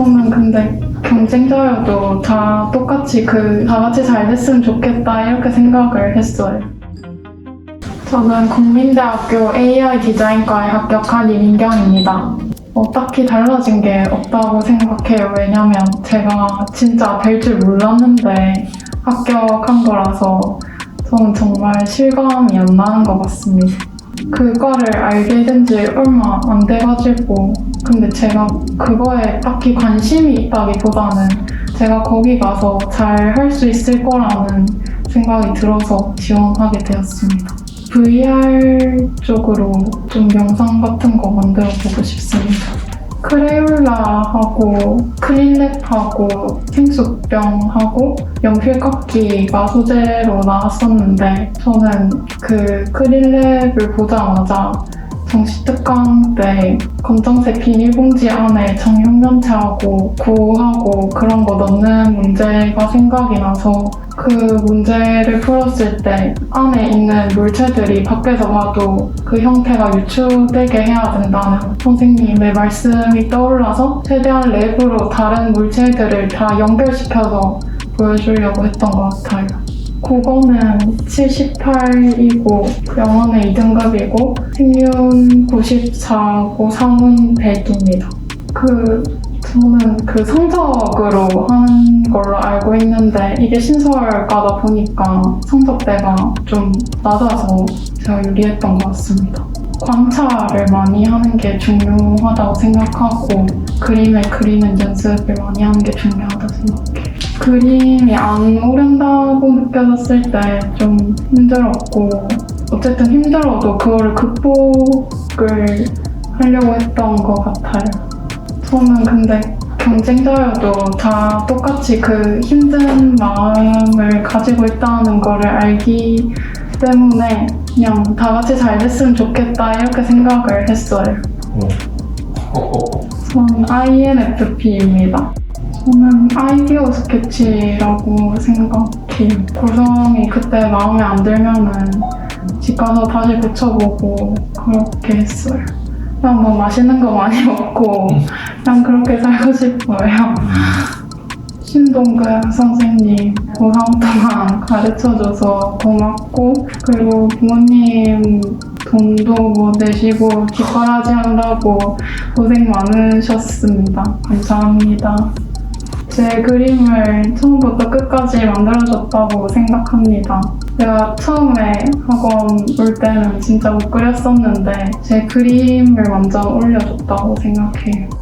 저는 근데 경쟁자여도 다 똑같이 그 다 같이 잘 됐으면 좋겠다 이렇게 생각을 했어요. 저는 국민대학교 AI 디자인과에 합격한 이민경입니다. 어, 딱히 달라진 게 없다고 생각해요. 왜냐면 제가 진짜 될 줄 몰랐는데 합격한 거라서 저는 정말 실감이 안 나는 것 같습니다. 그거를 알게 된 지 얼마 안 돼가지고 근데 제가 그거에 딱히 관심이 있다기보다는 제가 거기 가서 잘 할 수 있을 거라는 생각이 들어서 지원하게 되었습니다. VR 쪽으로 좀 영상 같은 거 만들어 보고 싶습니다. 크레올라하고 클린랩하고 생수병하고 연필깎이가 소재로 나왔었는데 저는 그 클린랩을 보자마자 정시 특강 때 검정색 비닐봉지 안에 정육면체하고 구하고 그런 거 넣는 문제가 생각이 나서 그 문제를 풀었을 때 안에 있는 물체들이 밖에서 봐도 그 형태가 유추되게 해야 된다는 선생님의 말씀이 떠올라서 최대한 랩으로 다른 물체들을 다 연결시켜서 보여주려고 했던 것 같아요. 국어는 78이고 영어는 2등급이고 생윤 94고 상훈 100입니다. 그 저는 그 성적으로 하는 걸로 알고 있는데 이게 신설과다 보니까 성적대가 좀 낮아서 제가 유리했던 것 같습니다. 관찰을 많이 하는 게 중요하다고 생각하고 그림을 그리는 연습을 많이 하는 게 중요하다고 생각해요. 그림이 안 오른다고 느껴졌을 때 좀 힘들었고 어쨌든 힘들어도 그거를 극복을 하려고 했던 것 같아요. 저는 근데 경쟁자여도 다 똑같이 그 힘든 마음을 가지고 있다는 거를 알기 때문에 그냥 다 같이 잘 됐으면 좋겠다 이렇게 생각을 했어요. 저는 INFP입니다. 저는 아이디어 스케치라고 생각해요. 구성이 그때 마음에 안 들면은 집 가서 다시 고쳐보고 그렇게 했어요. 그냥 뭐 맛있는 거 많이 먹고 그냥 그렇게 살고 싶어요. 신동근 선생님 고3 동안 가르쳐줘서 고맙고 그리고 부모님 돈도 뭐 내시고 뒷바라지 한다고 고생 많으셨습니다. 감사합니다. 제 그림을 처음부터 끝까지 만들어줬다고 생각합니다. 제가 처음에 학원 올 때는 진짜 못 그렸었는데 제 그림을 완전 올려줬다고 생각해요.